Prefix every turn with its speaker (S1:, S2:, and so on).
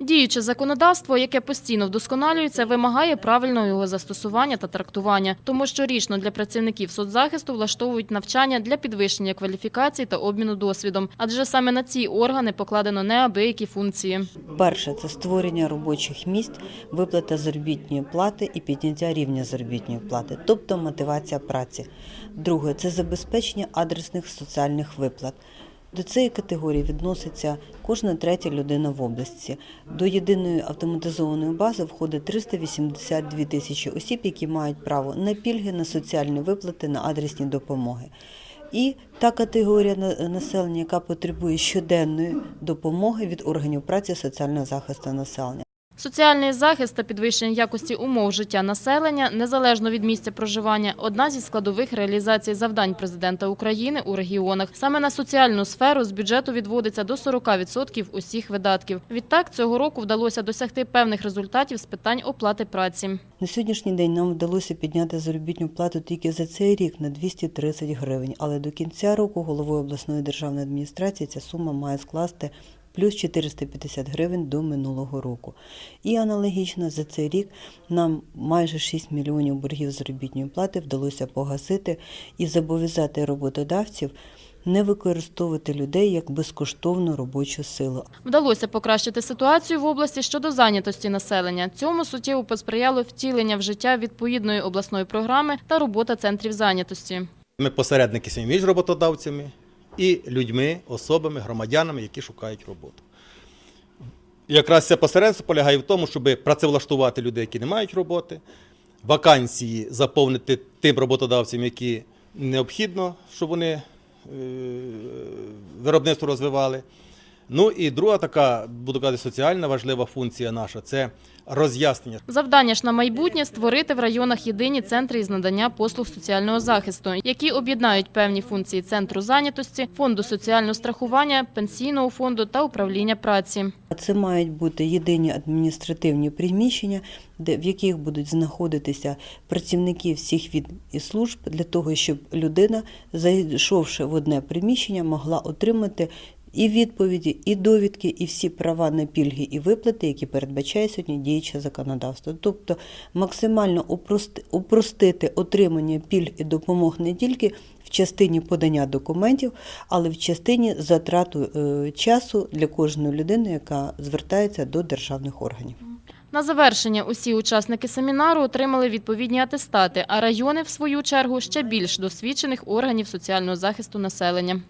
S1: Діюче законодавство, яке постійно вдосконалюється, вимагає правильного його застосування та трактування. Тому щорічно для працівників соцзахисту влаштовують навчання для підвищення кваліфікації та обміну досвідом. Адже саме на ці органи покладено неабиякі функції.
S2: Перше це створення робочих місць, виплата заробітної плати і підняття рівня заробітної плати, тобто мотивація праці. Друге це забезпечення адресних соціальних виплат. До цієї категорії відноситься кожна третя людина в області. До єдиної автоматизованої бази входить 382 тисячі осіб, які мають право на пільги, на соціальні виплати, на адресні допомоги. І та категорія населення, яка потребує щоденної допомоги від органів праці соціального захисту населення.
S1: Соціальний захист та підвищення якості умов життя населення, незалежно від місця проживання, одна зі складових реалізації завдань президента України у регіонах. Саме на соціальну сферу з бюджету відводиться до 40% усіх видатків. Відтак цього року вдалося досягти певних результатів з питань оплати праці.
S2: На сьогоднішній день нам вдалося підняти заробітну плату тільки за цей рік на 230 гривень, але до кінця року головою обласної державної адміністрації ця сума має скласти плюс 450 гривень до минулого року. І аналогічно за цей рік нам майже 6 мільйонів боргів заробітної плати вдалося погасити і зобов'язати роботодавців не використовувати людей як безкоштовну робочу силу,
S1: Вдалося покращити ситуацію в області щодо зайнятості населення. Цьому суттєво посприяло втілення в життя відповідної обласної програми та робота центрів зайнятості.
S3: Ми посередники між роботодавцями і людьми, особами, громадянами, які шукають роботу. Якраз це посередство полягає в тому, щоб працевлаштувати людей, які не мають роботи, вакансії заповнити тим роботодавцям, які необхідно, щоб вони е, виробництво розвивали. Ну і друга така, буду казати, соціальна важлива функція наша це роз'яснення
S1: Завдання ж на майбутнє створити в районах єдині центри із надання послуг соціального захисту, які об'єднають певні функції центру зайнятості, фонду соціального страхування, пенсійного фонду та управління праці.
S2: Це мають бути єдині адміністративні приміщення, де, в яких будуть знаходитися працівники всіх від і служб для того, щоб людина, зайшовши в одне приміщення, могла отримати і відповіді, і довідки, і всі права на пільги і виплати, які передбачає сьогодні діюче законодавство. Тобто максимально упрости- упростити отримання пільг і допомог не тільки в частині подання документів, але в частині затрату е, часу для кожної людини, яка звертається до державних органів.
S1: На завершення усі учасники семінару отримали відповідні атестати, а райони, в свою чергу, ще більш досвідчених органів соціального захисту населення.